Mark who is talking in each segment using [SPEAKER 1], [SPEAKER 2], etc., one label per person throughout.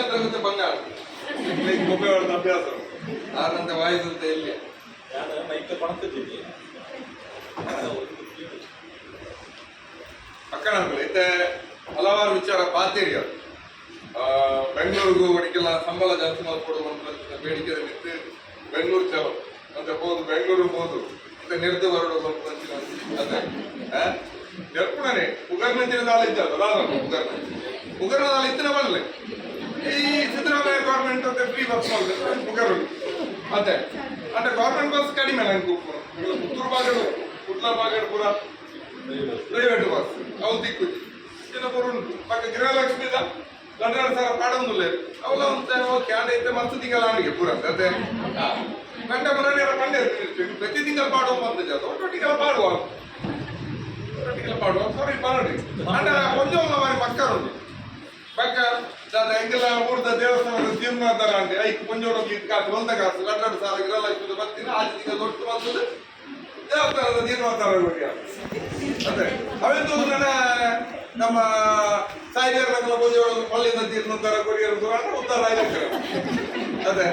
[SPEAKER 1] ರಂಗತೆ ಬಂಗಾಳ
[SPEAKER 2] ಬೊಬ್ಬೆ ಹೊಡೆದ ಅಭ್ಯಾಸ.
[SPEAKER 1] ಆದಂತೆ ವಾಯಿಸಂತೆ ಎಲ್ಲಿ?
[SPEAKER 2] ನಾನು ಪಣತಿದ್ದೀನಿ
[SPEAKER 1] ಅಕ್ಕನ ಇತ್ತೆ ಹಲವಾರು ವಿಚಾರ ಪಾತೀರಿ ಅದು ಆ, ಬೆಂಗಳೂರಿಗೂ ಒಡಿಕೆಲ್ಲ ಸಂಬಳ ಜಾಸ್ತಿ ಮಾಡ್ಕೊಡುವಂತ ಬೇಡಿಕೆ ನಿಂತು ಬೆಂಗಳೂರು ಚಲೋ. ಮತ್ತೆ ಹೋದು ಬೆಂಗಳೂರು ಹೋದು. ಮತ್ತೆ ನಿರ್ದು ಹೊರಡು ಅದೇ. ನೆರ್ಪುಣನೆ. ಉಗರ್ನಂಚಿನ ದಾಳ ಇದ್ದಲ್ಲ ಉಗರ್ನ. ಉಗರ್ನದಲ್ಲಿ ಇತ್ತಿನ ಬರಲೆ ಈ ಸಿದ್ದರಾಮಯ್ಯ ಗೌರ್ಮೆಂಟ್ ಅಂತ ಫ್ರೀ ಬಸ್ ಉಗರು ಅದೇ అంటే ಗೌರ್ಮೆಂಟ್ ಬಸ್ ಕಡಿಮೆ ನಂಗೆ ಪುತ್ತೂರು ಬಾಗಡು ಕುಟ್ಲ ಬಾಗಡು ಪೂರ ಪ್ರೈವೇಟ್ ಬಸ್ ಅವು ದಿಕ್ಕು ಚಿನ್ನ ಬರುಂಟು ಪಕ್ಕ ಗೃಹಲಕ್ಷ್ಮಿದ ಗಂಡನ ಸರ ಪಾಡೊಂದುಲ್ಲೆ ಅವಲ ಒಂದು ಓಕೆ అయితే ಇತ್ತೆ ಮಸ್ತ್ ತಿಂಗಳ ಆಣಿಗೆ ಪೂರ. ಅದೇ ಗಂಡ ಮನೆಯ ಕಂಡೆ ಪ್ರತಿ ತಿಂಗಳು ಪಾಡುವ ಬಂದ ಜಾತ ಒಟ್ಟೊಟ್ಟಿಗೆಲ್ಲ ಪಾಡುವ. ಒಟ್ಟೊಟ್ಟಿಗೆಲ್ಲ ಪಾಡುವ. ಸಾರಿ ಪಾಡಿ ಅಂಡ ಕೊಂಚ ಮಾರಿ ಪಕ್ಕ ಉಂಟು ಪಕ್ಕ ದಾದ ಎಂಗೆಲ್ಲ ಊರ್ದ ದೇವಸ್ಥಾನದ ಜೀರ್ಣೋದ್ಧಾರ ಅಂಡೆ ಐಕ್ ಕೊಂಚೋಡೋಗಿ ಕಾಸು, ಒಂದ ಕಾಸು ಗಂಡನ ಸಾಲ ಗೃಹಲಕ್ಷ್ಮಿದ ಬರ್ತೀನಿ ಆರು ತಿಂಗಳು ದೊಡ್ಡ ಬಂದದ್ದು ದೇವಸ್ಥಾನದ ಜೀರ್ಣೋದ್ಧಾರ ಅದೇ. ಅವೆಂದು ನನ್ನ ನಮ್ಮ ಮಕ್ಕಳ ಪೂಜೆಗಳು ಪಳ್ಳಿಯಿಂದ ತೀರ್ನೋದ್ಧಾರ ಕೊರಿಯರು ಉದ್ಧಾರ ಆಯ್ತು ಅದೇ.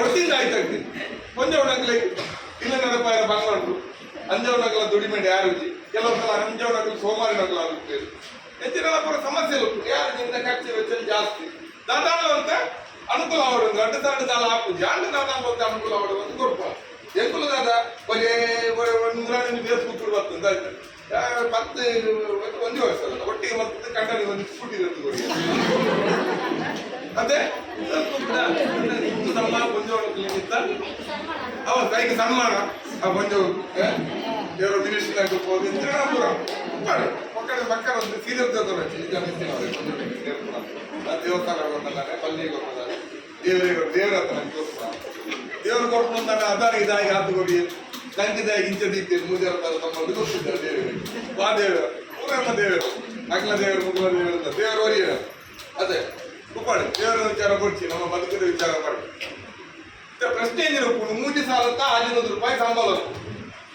[SPEAKER 1] ಒಟ್ಟಿಂದ ಆಯ್ತಾಗ್ತೀನಿ ಕೊಂಜವಣಗ್ಲಿ ಇಲ್ಲ ನೆನಪಾಯ ಬಂಗಾರು ಅಂಜವಣಗಳ ದುಡಿಮೆಂಡ್ ಯಾರು ಕೆಲವು ಸಲ ಅಂಜವಣಗಳು ಸೋಮಾರಿ ನಗಲ ಆಗುತ್ತೆ ಹೆಚ್ಚಿನ ಪೂರ ಉಂಟು ಯಾರು ನಿನ್ನ ಖರ್ಚು ವೆಚ್ಚ ಜಾಸ್ತಿ? ದಾದಾಳು ಅಂತ ಅನುಕೂಲ ಅವರು ಅಡ್ಡ ದಾಂಡ ದಾಳ ಹಾಕುದು. ಅಂಡ ದಾದಾಳ ಅಂತ ಅನುಕೂಲ ಅವರು? ಒಂದು ಕೊಡ್ಪ ಎಂಕುಲು ದಾದ ಒಳ್ಳೆ ಒಂದು ಬೇಸ್ ಕೂತ್ಕೊಂಡು ಬರ್ತದೆ ಆಯ್ತು ಪತ್ತು, ಒಂದು ವರ್ಷ ಒಟ್ಟಿಗೆ ಬರ್ತದೆ ಕಂಡನಿ ಒಂದು ಸ್ಕೂಟಿ ಇರುತ್ತೆ ಅದೇ ಇಂದು ನಮ್ಮ ಕೊಂಜೋಳಕ್ಕೆ ನಿಮಿತ್ತ ಅವ ಕೈಗೆ ಸನ್ಮಾನ. ಆ ಕೊಂಜೋ ದೇವರ ಮಿನಿಸ್ಟರ್ ಆಗಿರ್ಬೋದು ತ್ರಿಣಾಪುರ ಮಾಡಿ ಮಕ್ಕಳ ಒಂದು ಸೀರಿಯಸ್ ದೇವಸ್ಥಾನ ಬಂದಾನೆ ಪಲ್ಲಿಗೆ ದೇವರಿಗೆ, ದೇವರ ಹತ್ರ ನಂಗೆ ತೋರಿಸ್ತಾನೆ ದೇವರು ಬಂದಾನೆ ಅದಾನ ಇದಾಗಿ ಹಾತು ಕೊಡಿ ಕಂಚಿದಾಗಿ ಇಂಚ ದೀಪ್ತಿ ಮುಂದೆ ತರ ತಮ್ಮಲ್ಲಿ ಗೊತ್ತಿದ್ದಾರೆ ದೇವರಿಗೆ. ವಾ ದೇವರು ಊರನ್ನ ದೇವರು. ಅಗ್ಲ ದೇವರು ಮುಗುಲ ದೇವರು ದೇವರು ಅದೇ. ಉಪ್ಪಾಡಿ ದೇವರ ವಿಚಾರ ಕೊಡ್ಸಿ, ನಮ್ಮ ಬದುಕಿನ ವಿಚಾರ ಮಾಡಿ ಪ್ರಶ್ನೆ ಏನಿರಬಹುದು ಕೂಡ ಮೂಟಿ ಹದಿನೊಂದು ರೂಪಾಯಿ ಸಂಬಳ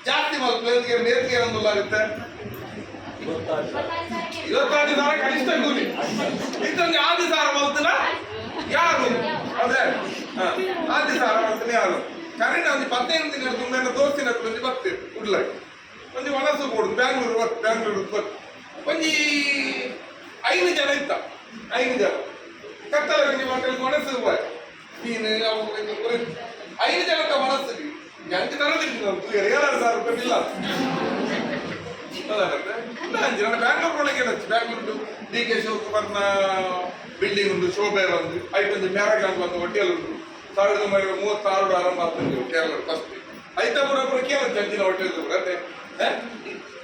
[SPEAKER 1] ಜಾಸ್ತಿ ಮಲ್ಪಿಗೆ ನೇರಿಗೆ ಏನೊಂದು ಆಗುತ್ತೆ ಇವತ್ತಾರು ಸಾವಿರ ಕನಿಷ್ಠ ಕೂಲಿ. ಇದೊಂದು ಆದಿ ಸಾವಿರ ಯಾರು? ಅದೇ. ಆದಿ ಸಾವಿರ ಮಲ್ತನ ಯಾರು? ಕರೆಂಟ್ ಒಂದು ಪದ್ನೈದು ದಿನ ತುಂಬ ದೋಸ್ತಿನ ಒಂದು ಬರ್ತೀವಿ ಉಡ್ಲಾಗಿ ಒಂದು ವಲಸು ಕೊಡುದು ಬ್ಯಾಂಗ್ಳೂರು ಬರ್ತು ಬರ್ತು ಒಂದು ಐದು ಜನ ಇತ್ತ, ಐದು ಜನ. ಕತ್ತಲ ಗಂಜಿ ಮಕ್ಕಳಿಗೆ ಮನಸ್ಸು ಬಾಯ್ ನೀನು ಅವು ಇನ್ನು ಕುರಿ- ಐದು ಜನಕ್ಕ ಮನಸ್ಸು ಎಂಟು ತರದಿತ್ತು ಏಳಾರು ಸಾವಿರ ರೂಪಾಯಿ ಇಲ್ಲ ಅದಾಗತ್ತೆ ಇಲ್ಲ ಅಂಜಿ ನನ್ನ ಬ್ಯಾಂಗ್ಳೂರ್ ಒಳಗೆ ಏನಚ್ಚಿ ಬ್ಯಾಂಗ್ಳೂರ್ದು ಡಿ ಕೆ ಶಿವಕುಮಾರ್ನ ಬಿಲ್ಡಿಂಗ್ ಉಂಟು ಶೋಭೆ ಒಂದು ಐಟೊಂದು ಮ್ಯಾರಗಾನ್ ಬಂದು ಹೋಟೆಲ್ ಉಂಟು ಸಾವಿರದ ಒಂಬೈನೂರ ಮೂವತ್ತಾರು ಆರಂಭ ಆಗ್ತದೆ ಕೇರಳ ಫಸ್ಟ್ ಐತಾಪುರ ಪೂರ ಕೇರಳ ಜಂಜಿನ ಹೋಟೆಲ್ ಅದೇ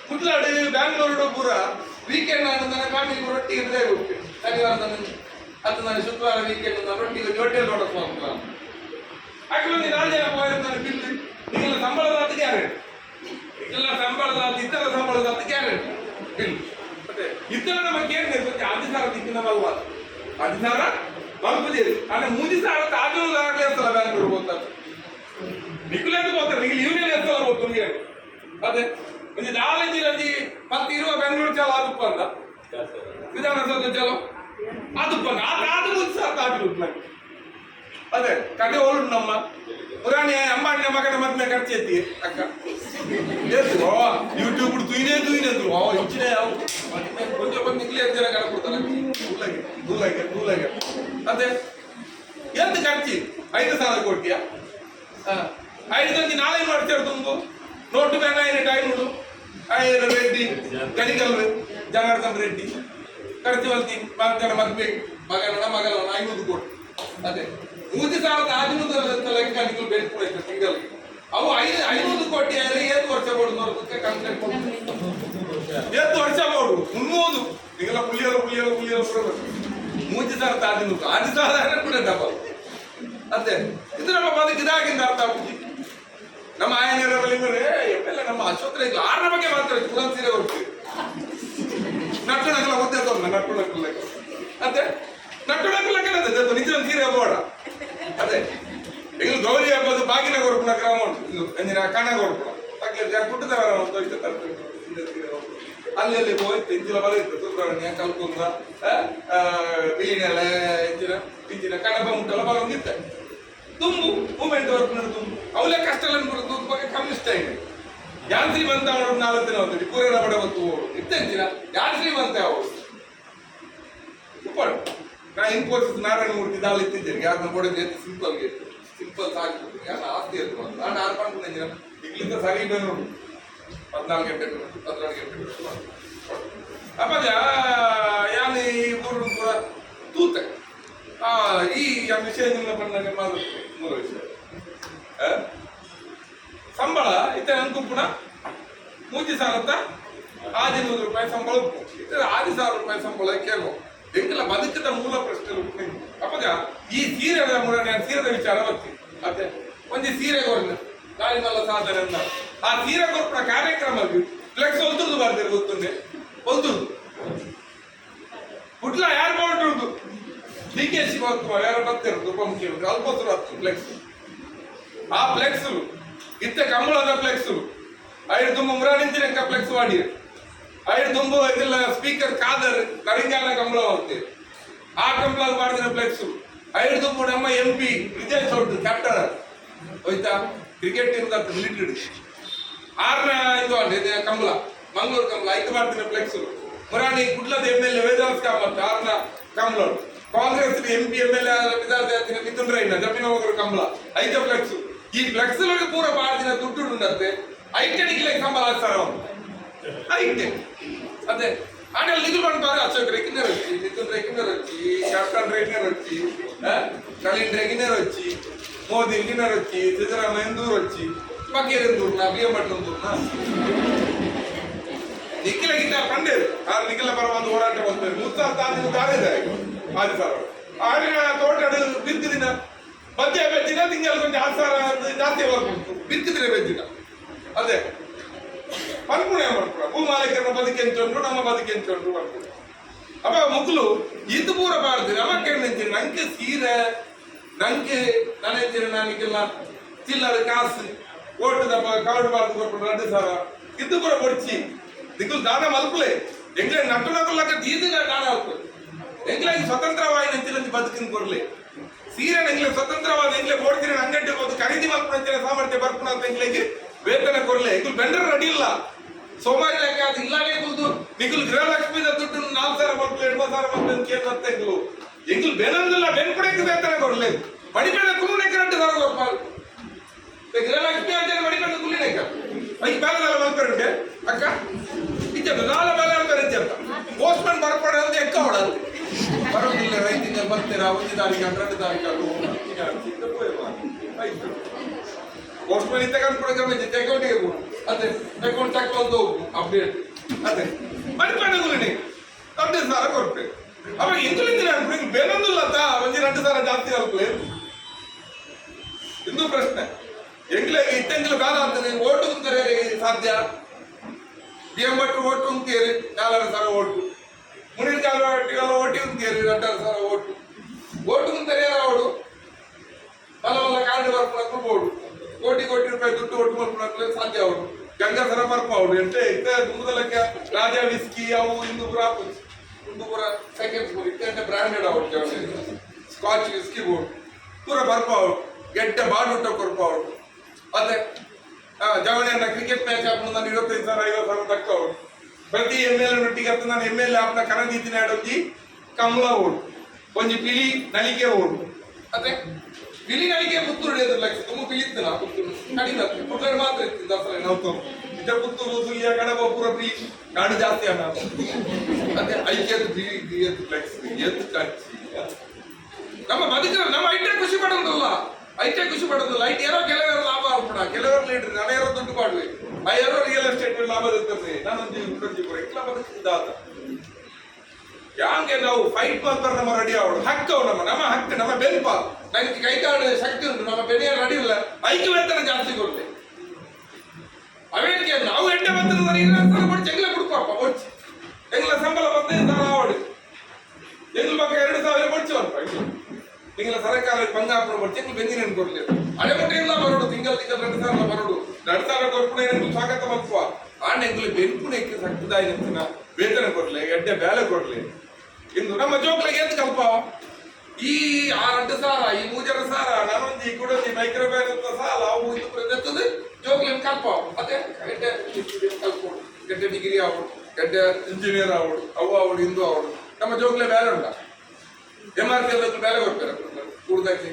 [SPEAKER 1] ಕುಟ್ಲಾಡಿ ಬ್ಯಾಂಗ್ಳೂರು ಪೂರ ವೀಕೆಂಡ್ ನಾನು ನನ್ನ ಫ್ಯಾಮಿಲಿ ರೊಟ್ಟಿಗೆ ಇದ್ರೆ ಹೋಗ್ತೇವೆ ಶನಿವಾರ ನನ್ನ ಅದು ನಾನು ಶುಕ್ರವಾರ ವೀಕೆಂಡ್ ನಾನು ರೊಟ್ಟಿಗೆ ಹೋಟೆಲ್ ನೋಡಕ್ ಹೋಗ್ತೀನಿ ಆಕ್ಚುಲಿ ನೀನು ನಾಳೆ ಜನ ಹೋಗಿರ್ತಾನೆ ನನ್ನ ಬಿಲ್ ನೀವೆಲ್ಲ ಸಂಬಳದ ಅಂತ ಗ್ಯಾರಂಟಿ ಎಲ್ಲ ಸಂಬಳದ ಇತರ ಸಂಬಳದ ಅಂತ ಗ್ಯಾರಂಟಿ ಬಿಲ್ ಮತ್ತೆ ಇತರ ನಮಗೆ ಏನು ಇರ್ತದೆ ಅಧಿಕಾರ ದಿಕ್ಕಿನ ಬಲ್ವ ಅಧಿಕಾರ ಬಲ್ಪದೇರಿ ಅಂದ್ರೆ ಮೂಜಿ ಸಾವಿರ ಆದ್ರೂ ಆಗಲೇ ಇರ್ತಲ್ಲ ಬ್ಯಾಂಗ್ಳೂರು ಹೋಗ್ತಾರೆ ನಿಖಿಲೇದು ಹೋಗ್ತಾರೆ ನಿಖಿಲ್ ಯೂನಿಯನ್ ಇರ್ತಲ್ಲ ಹೋಗ್ತು ನೀನು ಅದೇ ಒಂದು ನಾಲೆಜ್ ಒಂಜಿ ಪತ್ತು ಇರುವ ಬೆಂಗಳೂರು ಚಲೋ ಅದಪ್ಪ ಅಂತ ವಿಧಾನಸೌಧ ಚಲೋ ಅದಪ್ಪ ಅದು ಅದು ಮೂಜಿ ಸಾವಿರ ಆಗಿ ಅದೇ, ಕಡೆ ಓಲ್ಡ್ ನಮ್ಮ. ಪುರಾಣಿ ಅಂಬಾಣಿಯ ಮಗನ ಮದ್ಮೆ ಖರ್ಚು ಎತ್ತಿ ಅಕ್ಕ ಯೂಟ್ಯೂಬ್ ತುಯ್ನೇ ತುಯ್ನೆ ಅಂದ್ರು ಓ ಹೆಚ್ಚಿನ ಕೊಂಚ ಬಂದು ನಿಕ್ಲಿ ಜನ ಕಳ್ಕೊಡ್ತಾರೆ ದೂಲಾಗೆ ದೂಲಾಗೆ ದೂಲಾಗೆ ಅದೇ ಎಂತ ಖರ್ಚಿ? ಐದು ಸಾವಿರ ಕೊಟ್ಟಿಯ ಐದು ಗಂಟೆ ನಾಳೆ ಮಾಡ್ತಾರೆ ತುಂಬು. ನೋಟು ಬ್ಯಾನ ಏನು ಟೈಮ್ ಐದು ರೆಡ್ಡಿ ಕಣಿಕಲ್ ಜನಾರ್ದನ್ ರೆಡ್ಡಿ. ಬಂದಿ ಮಗನ ಮದ್ವೆ ಮಗನ ಮಗನ ಐನೂರು ಕೋಟಿ. ಅದೇ. ಮೂರು ಸಾವಿರದ ಹದಿನೂರು ಲೆಕ್ಕ ಬೆಳೆಸ್ಕೊಳ್ಬೇಕು ಸಿಂಗಲ್ ಅವು ಐದು ಐನೂರು ಕೋಟಿ ಆದರೆ ಏಳು ವರ್ಷ ಕೊಡು ನೋಡೋದಕ್ಕೆ ಕಂಪ್ಲೇಂಟ್ ಕೊಡು ಎಷ್ಟು ವರ್ಷ ಮಾಡು ಮುನ್ನೂರು. ಈಗೆಲ್ಲ ಪುಳಿಯೋರು ಪುಲಿಯರು ಪುಲಿಯರು ಕೊಡಬೇಕು ಮೂರು ಸಾವಿರದ ಹದಿನೂರು ಆರು ಸಾವಿರ ಕೂಡ ಡಬಲ್ ಅದೇ. ಇದು ನಮ್ಮ ಬದುಕು ಇದಾಗಿಂದ ಅರ್ಥ ಆಗ್ತೀವಿ ನಮ್ಮ ಆಯನ ಇರೋದ್ರಲ್ಲಿ ಎಲ್ಲ ನಮ್ಮ ಆಸ್ಪತ್ರೆ ಆರ್ನ ಬಗ್ಗೆ ಮಾತಾಡ್ತೀವಿ ಸೀರೆ ಹೋಗ್ತೀವಿ ನಟ್ಟು ನಕಲ ಗೊತ್ತಾಯ್ತಲ್ಲ ನಟ್ಟು ನಕಲ ಅದೇ ನಟ್ಟು ನಕಲ ಕೆಲಸ ನಿಜ ಸೀರೆ ಬೋಡ ಅದೇ ಈಗ ಗೌರಿ ಹಬ್ಬದ ಬಾಗಿಲ ಕೊಡ್ಪುಣ ಕ್ರಮ ಉಂಟು ಎಂದಿನ ಕಣ ಕೊಡ್ಪುಣ ಕುಟ್ಟದವರ ಒಂದು ಇಷ್ಟ ತರ್ತಾರೆ. ಸೀರೆ ಸೀರೆ ಹೋಗ್ಬಿಡು. ಅಲ್ಲಿ ಅಲ್ಲಿ ಹೋಯ್ತು ಇಂಚಿನ ಬಲ ಇತ್ತು, ಸುಬ್ರಹ್ಮಣ್ಯ, ಕಲ್ಕುಂದ ಬಿಳಿನೆಲೆ ಇಂಚಿನ ಇಂಚಿನ ಕಡಬ ಮುಟ್ಟೆಲ್ಲ ಬಲ ಒಂದಿತ್ತೆ. ತುಂಬು ಮೂಮೆಂಟ್ ವರ್ಕ್ ನಡು ತುಂಬು ಅವಲೇ ಕಷ್ಟ ಕೂಡ ತುಂಬ ಬಗ್ಗೆ ಕಮ್ಮಿ ಇಷ್ಟ ಇದೆ ಯಾರು ಶ್ರೀಮಂತ ಅವರು ನಾಲ್ಕು ದಿನ ಹೋಗ್ತದೆ ಪೂರೈನ ಬಡ ಹೊತ್ತು ಇತ್ತ ಇಂಚಿನ ಯಾರು ಶ್ರೀಮಂತ ಅವರು? ಉಪ್ಪಾಡು ನಾ ಇನ್ಫೋಸಿಸ್ ನಾರಾಯಣ ಮೂರ್ತಿ ದಾಳಿ ಇತ್ತಿದ್ದೇನೆ ಯಾರನ್ನ ಕೊಡೋದು ಸಿಂಪಲ್ಗೆ ಸಿಂಪಲ್ ಸಾಕು ಯಾರು ಆಸ್ತಿ ಬಂದು ನಾನು ಆರು ಜನ ಇಲ್ಲಿಂದ ಸರಿ ನೋಡು. ಹದಿನಾಲ್ಕು ಗಂಟೆ ಹದಿನಾಲ್ಕು ಗಂಟೆ ಅಪ್ಪಾಜ, ಯಾನು ಈ ಊರು ಕೂಡ ತೂತ. ಈ ವಿಷಯದಿಂದ ಬಂದಾಗ ಮಾತು ಮೂರು ವಿಷಯ? ಸಂಬಳ ಇತರ ಅನ್ಕು ಕೂಡ ಮೂಜಿ ಸಾವಿರ ಆದಿನೂರು ರೂಪಾಯಿ ಸಂಬಳ. ಇತರ ಆದಿ ಸಾವಿರ ರೂಪಾಯಿ ಸಂಬಳ ಕೇಳುವ ಎಂಗೆಲ್ಲ ಬದುಕಿದ ಮೂಲ ಪ್ರಶ್ನೆ ಅಪ್ಪಗ, ಈ ಸೀರೆದ ನಾನು ಸೀರೆದ ವಿಚಾರ ಬರ್ತೀನಿ. ಮತ್ತೆ ಒಂದು ಸೀರೆ ಕೊರಲು ಕಾಲಿನಲ್ಲ ಸಾಧನೆ ಅಂತ. ಆ ಸೀರೆ ಕೊರಪನ ಕಾರ್ಯಕ್ರಮ ಫ್ಲೆಕ್ಸ್ ಹೊಲ್ತುದು ಬರ್ದಿರ ಗೊತ್ತುಂಡೆ ಹೊಲ್ತುದು ಹುಟ್ಲ ಯಾರು ಮಾಡ್ತಿರುದು? ಡಿ ಕೆ ಶಿವಕುಮಾರ್ ಯಾರು ಬರ್ತಿರೋದು ಉಪಮುಖ್ಯಮಂತ್ರಿ. ಅಲ್ಪಸರು ಹತ್ತು ಫ್ಲೆಕ್ಸ್ ಆ ಫ್ಲೆಕ್ಸ್ ಇತ್ತ ಕಂಬಳದ ಕಂಪ್ಲೆಕ್ಸ್ ಐದು ತುಂಬ ಮುರಾಣಿಂತಿನ ಕಂಪ್ಲೆಕ್ಸ್ ಮಾಡಿ. ಐದು ತುಂಬ ಇದೆಲ್ಲ ಸ್ಪೀಕರ್ ಕಾದರ್ ನರಿಂಗಾನ ಕಂಬಳ ಹೋಗ್ತೇವೆ ಆ ಕಂಬಳ ಮಾಡಿದ ಫ್ಲೆಕ್ಸ್ ಐದು ತುಂಬ ನಮ್ಮ M P Vijay Chowta captain ಹೋಯ್ತಾ? ಕ್ರಿಕೆಟ್ ಇಂದ ಮಿಲಿಟರಿ ಆರ್ನ ಇದು ಅಲ್ಲ, ಇದೆ ಕಂಬಳ. ಮಂಗಳೂರು ಕಂಬಳ. ಐದು ಮಾಡ್ತೀನಿ ಫ್ಲೆಕ್ಸ್ ಮುರಾಣಿ ಕುಡ್ಲದ ಎಂ ಎಲ್ ಆರ್ನ Kamath, ಆರನ kambala Congress M P M L A kambala. ಐದು ಫ್ಲೆಕ್ಸ್ ಈ ಫ್ಲೆಕ್ಸ್ ಪೂರ ಬಾಡಿನ ದುಡ್ಡು ಉಂಡತ್ತೆ ಐಟೆಡಿಗೆ ಕಂಬಳ ಹಾಕ್ತಾರ ಅವನು ಐಟೆ ಅದೇ ಆಮೇಲೆ ನಿಗುಲ್ ಮಾಡ್ತಾರೆ ಅಶೋಕ್ ರೇಖಿನರ್ వచ్చి ನಿತಿನ್ ರೇಖಿನರ್ వచ్చి ಕ್ಯಾಪ್ಟನ್ ರೇಖಿನರ್ వచ్చి ಕಲಿನ್ ರೇಖಿನರ್ వచ్చి మోదీ రేఖినర్ వచ్చి సిద్ధరామయ్య దూర్ వచ్చి బకీర్ దూర్ నా బియ్యం పట్టణం దూర్ నా ನಿಖಿಲ ಗೀತ ಕಂಡೇರು ಆರು ನಿಖಿಲ ಪರ ಒಂದು ಹೋರಾಟ ಬಂದರು ಮುತ್ತಾರ್ ತಾಂದಿನ ತಾರಿದೆ ಆದಿ ಸರ್ ಆಡಿನ ತೋಟ ಬಿತ್ತಿದಿನ ಮಧ್ಯ ಬೆಜ್ಜಿನ ತಿಂಗಳು ಕೊಂಚ ಆಸಾರ ಜಾಸ್ತಿ ಬರ್ಬೋದು ಬಿತ್ತಿದ್ರೆ ಬೆಜ್ಜಿನ ಅದೇ. ಪಲ್ಪುಣೆ ಮಾಡ್ಕೊಳ. ಭೂಮಾಲೀಕರಣ ಬದುಕೆಂಚೊಂಡು ನಮ್ಮ ಬದುಕೆಂಚೊಂಡು ಮಾಡ್ಕೊಳ. ಅಪ್ಪ ಮುಗ್ಲು ಇದು ಪೂರ ಬಾರ್ದು ನಮಕ್ಕೆ ಹೆಣ್ಣಿಂತೀನಿ ನಂಗೆ ಸೀರೆ, ನಂಗೆ ನನ್ನ ನನಗೆಲ್ಲ ಚಿಲ್ಲರ ಕಾಸು, ಓಟದಪ್ಪ ಕಾಡು ಬಾರ್ದು ಕೊಟ್ಟು ರಡ್ಡು ಸಾರ ಇದು ಪೂರ ಕೊಡ್ಚಿ ದಿಕ್ಕಲ್ ದಾನ ಮಲ್ಪುಲೆ ಎಂಗ್ಲೇ ನಟ್ಟು ನಗಲ್ಲಕ್ಕ ದೀದಿನ ದಾನ ಆಗ್ತದೆ ಎಂಗ್ಲೇ ಸ್ವತಂತ್ರವಾಗಿ ನಂಚಿನಲ್ಲಿ ಬದುಕಿನ ಕೊಡ್ಲಿ. ಸೀರೆ ಎಂಗ್ಲೆ ಸ್ವತಂತ್ರವಾದ ಎಂಗ್ಲೆ ಓಡ್ತೀನಿ ಅಂಗಡಿ ಹೋದ್ ಖರೀದಿ ಮಾಡ್ಕೊಂಡ ಸಾಮರ್ಥ್ಯ ಬರ್ಕೊಂಡು ಅಂತ ವೇತನ ಕೊರಲೆ ಇದು ಬೆಂಡರ್ ರೆಡಿ ಇಲ್ಲ. ಸೋಮಾರಿ ಲೆಕ್ಕ ಅದು ಇಲ್ಲಾನೇ ಕುಲ್ದು ನಿಗುಲ್ ಗೃಹಲಕ್ಷ್ಮಿದ ದುಡ್ಡು ನಾಲ್ಕು ಸಾವಿರ ಬರ್ತು ಎಂಟು ಸಾವಿರ ಬಂತು ಅಂತ ಕೇಳ್ದಂತ ಎಂಗ್ಲು ಎಂಗ್ಲು ಬೆನಂದಿಲ್ಲ ಬೆನ್ ಕೂಡ ವೇತನ ಕೊರಲೆ ಕುಲುನೆ ಕರೆಂಟ್ ಸಾವಿರ ಬರ್ಪಾರು ಗೃಹಲಕ್ಷ್ಮಿ ಅಂತ ಮಡಿಬೇಡ ಕುಲಿನೆ ಐದು ಬೇಲದಲ್ಲ ಮಲ್ಪರುಂಡೆ ಅಕ್ಕ ಇಜ್ಜದು ನಾಳೆ ಬೇಲೆ ಅಂತ ಇಜ್ಜಂತ ಪೋಸ್ಟ್ಮನ್ ಬರ್ಕೊಡ ಅಂತ ಎಕ್ಕ ಹೊಡದು ಬರೋದಿಲ್ಲ ರೈತಿಗೆ ಬರ್ತೀರಾ, ಒಂದು ತಾರೀಕು ಹನ್ನೆರಡು ತಾರೀಕು ಪೋಸ್ಟ್ಮನ್ ಇದ್ದಾಗ ಕೂಡ ಗಮನಿಸಿ ಅಕೌಂಟಿಗೆ ಕೊಡು ಅದೇ ಅಕೌಂಟ್ ತಗೊಂಡು ಹೋಗು ಅಪ್ಡೇಟ್ ಅದೇ ಮಲ್ಪಣ್ಣಗುಲಿನಿ ಹದಿನೈದು ಸಾವಿರ ಕೊಡ್ಬೇಕು ಅವಾಗ ಇಂದುಲಿಂದ ಬೇನೊಂದಿಲ್ಲ ಅಂತ ಒಂದು ಎರಡು ಸಾವಿರ ಜಾಸ್ತಿ ಆಗ್ತದೆ. ಇಂದು ಪ್ರಶ್ನೆ. ಎಂಗ್ಲೆ ಇಟ್ಟಂಗಿಲ್ಲ ಕಾಲ ಆಗ್ತದೆ ಓಟು ಅಂತಾರೆ ಸಾಧ್ಯ ಬಿಎಂ ಭಟ್ರು ಓಟು ಅಂತೀರಿ ನಾಲ್ಕು ಸಾವಿರ ಓಟು ಮುನಿಲ್ ಕಾಲ ಒಟ್ಟಿಗೆಲ್ಲ ಓಟಿ ಅಂತೀರಿ ಎರಡು ಸಾವಿರ ಓಟು ಓಟು ಅಂತಾರೆ ಅವಳು ಮಲ್ಲ ಮಲ್ಲ ಕಾರ್ಡ್ ಬರ್ಪಣಕ್ಕೂ ಬೋಡು ಕೋಟಿ ಕೋಟಿ ರೂಪಾಯಿ ದುಡ್ಡು ಒಟ್ಟು ಮಾಡ್ಕೊಳಕ್ಕೆ ಸಾಧ್ಯ ಅವಳು ಗಂಗಾಸರ ಬರ್ಪ ಅವಳು ಎಂಟೆ ಇತ್ತ ತುಂಬದಲಕ್ಕೆ ರಾಜ ವಿಸ್ಕಿ ಅವು ಇಂದು ಪುರ ಇಂದು ಪುರ ಸೆಕೆಂಡ್ಸ್ ಇತ್ತ ಬ್ರಾಂಡೆಡ್ ಅವಳು ಸ್ಕಾಚ್ ವಿಸ್ಕಿ ಬೋರ್ಡ್ ಪೂರ ಬರ್ಪ ಅವಳು ಗೆಡ್ಡ ಬಾಡುಟ ಕೊರ್ಪ ಅವಳು ಅದೇ ಆ, ಜವಳಿಯನ್ನ ಕ್ರಿಕೆಟ್ ಮ್ಯಾಚ್ ಹಾಕೊಂಡು ನಾನು ಇಪ್ಪತ್ತೈದು ಸಾವಿರ ಐವತ್ತು ಸಾವಿರ ತಕ್ಕ ಪ್ರತಿ ಎಂ ಎಲ್ ಒಟ್ಟಿಗೆ ನಾನು ಎಂ ಎಲ್ ಆಪ್ನ ಕರದೀತಿನ ಆಡೋಜಿ ಕಮಲ ಓಡು ಒಂಜಿ ಪಿಲಿ ನಲಿಗೆ ಓಡು. ಅದೇ ಪಿಲಿ ನಲಿಗೆ ಪುತ್ತೂರು ಹಿಡಿಯೋದು ಲಕ್ಷ ತುಂಬ ಪಿಲಿತ್ತು ನಾ ಪುತ್ತೂರು. ಕಡಿಮೆ ಪುತ್ತೂರು ಮಾತ್ರ ಇತ್ತು ದಸರಾ ನಾವು ಇದ್ದ ಪುತ್ತೂರು ಸುಲಿಯ ಕಡಬ ಪುರ ಪಿಲಿ ಕಾಡು ಜಾಸ್ತಿ ಅಣ್ಣ ಅದೇ ಐಕ್ಯದ ಬಿಳಿ ಎತ್ತು ಲಕ್ಷ ಎದ್ದು ಕಚ್ಚಿ ನಮ್ಮ ಬದುಕಿನ ನಮ್ಮ ಐಟೆ ಖುಷಿ ಪಡೋದಲ್ಲ. ಐಟೆ ಖುಷಿ ಪಡೋದಲ್ಲ ಐಟ್ ಯಾರೋ ಕೆಲವರು ಲಾಭ ಆಗ್ಬಿಡ ಕೆಲವರು ಲೀಡ್ರ್ ನಾನು ಯಾರೋ ದುಡ್ಡು ಮಾಡುವೆ ಆ ಯಾರೋ ರಿಯಲ್ ಎಸ್ಟೇಟ್ ಲಾಭ ಇರ್ತದೆ ನಾನೊಂದು ಇನ್ನೊಂದು ಪುರ ಇಟ್ಲ ಬದುಕಿದ್ದಾದ ಯಾಂಗೆ ನಾವು ಫೈಟ್ ಮಾಡ್ತಾರೆ ನಮ್ಮ ರೆಡಿ ಆವಡು ಹಕ್ಕು ಅವು ನಮ್ಮ ನಮ್ಮ ಹಕ್ಕು ನಮ್ಮ ಬೆನ್ಪ ನನಗೆ ಕೈ ಕಾಲು ಶಕ್ತಿ ಉಂಟು ನಮ್ಮ ಬೆನೆಯ ರೆಡಿ ಇಲ್ಲ ಐಕ್ಯ ವೇತನ ಜಾಸ್ತಿ ಕೊಡ್ತೆ ಅವೇನಿಗೆ ನಾವು ಎಣ್ಣೆ ಬಂದ್ರೆ ಇನ್ನೊಂದು ಕೊಡಿ ಚೆಂಗ್ಲ ಬಿಡ್ಪಾಪ ಕೊಡ್ಸಿ ಎಂಗ್ಲ ಸಂಬಳ ಬಂದೇ ತರ ಆವಡು ಎಂಗ್ಲ ಬಗ್ಗೆ ಎರಡು ಸಾವಿರ ಕೊಡ್ಸಿ ಅಲ್ಪ ತಿಂಗಳ ಸರ್ಕಾರ ಬಂಗಾಪುರ ಬರ್ತೀನಿ ಬೆಂದಿನ ಕೊಡ್ಲಿ? ಹಳೆ ಮುಟ್ಟಿ ಇಲ್ಲ ಬರೋಡು ತಿಂಗಳ ತಿಂಗಳ ಎರಡು ಬರೋಡು ಎರಡು ಸಾವಿರ ಕೊಡ್ಕೊಂಡು ಸ್ವಾಗತ ಮಲ್ಪುವ ಆಂಡ ಎಂಗುಲು ಸಕ್ತದಾಯ ಸಕ್ಕದಾಯಿನ ವೇತನ ಕೊಡ್ಲಿ, ಎಡ್ಡೆ ಬ್ಯಾಲೆ ಕೊಡ್ಲಿ. ಇಂದು ನಮ್ಮ ಜೋಕ್ಲಿಗೆ ಎಂತ ಕಲ್ಪ? ಈ ಆರಂಟು ಸಾಲ ಈ ಮೂಜರ ಸಾಲ ನಾನೊಂದು ಈ ಕುಡೊಂದು ಮೈಕ್ರೋ ಅಂತ ಸಾಲ, ಅವು ಇದು ಪ್ರದತ್ತದ ಜೋಕ್ಲಿ ಕಲ್ಪ? ಅದೇ ಎಡ್ಡೆ ಕಲ್ಪೋಡು ಗಡ್ಡೆ ಡಿಗ್ರಿ ಆವಡು ಎಡ್ಡೆ ಇಂಜಿನಿಯರ್ ಆವಡು ಅವು ಆವಡು ಇಂದು ಆವಡು ನಮ್ಮ ಜೋಕ್ಲೆ ಬೇರೆ ಉಂಟ? ಎಂ ಆರ್ ಟಿ ಬೇರೆ ಕೊಡ್ತಾರೆ. ಕೂಡದಕ್ಕೆ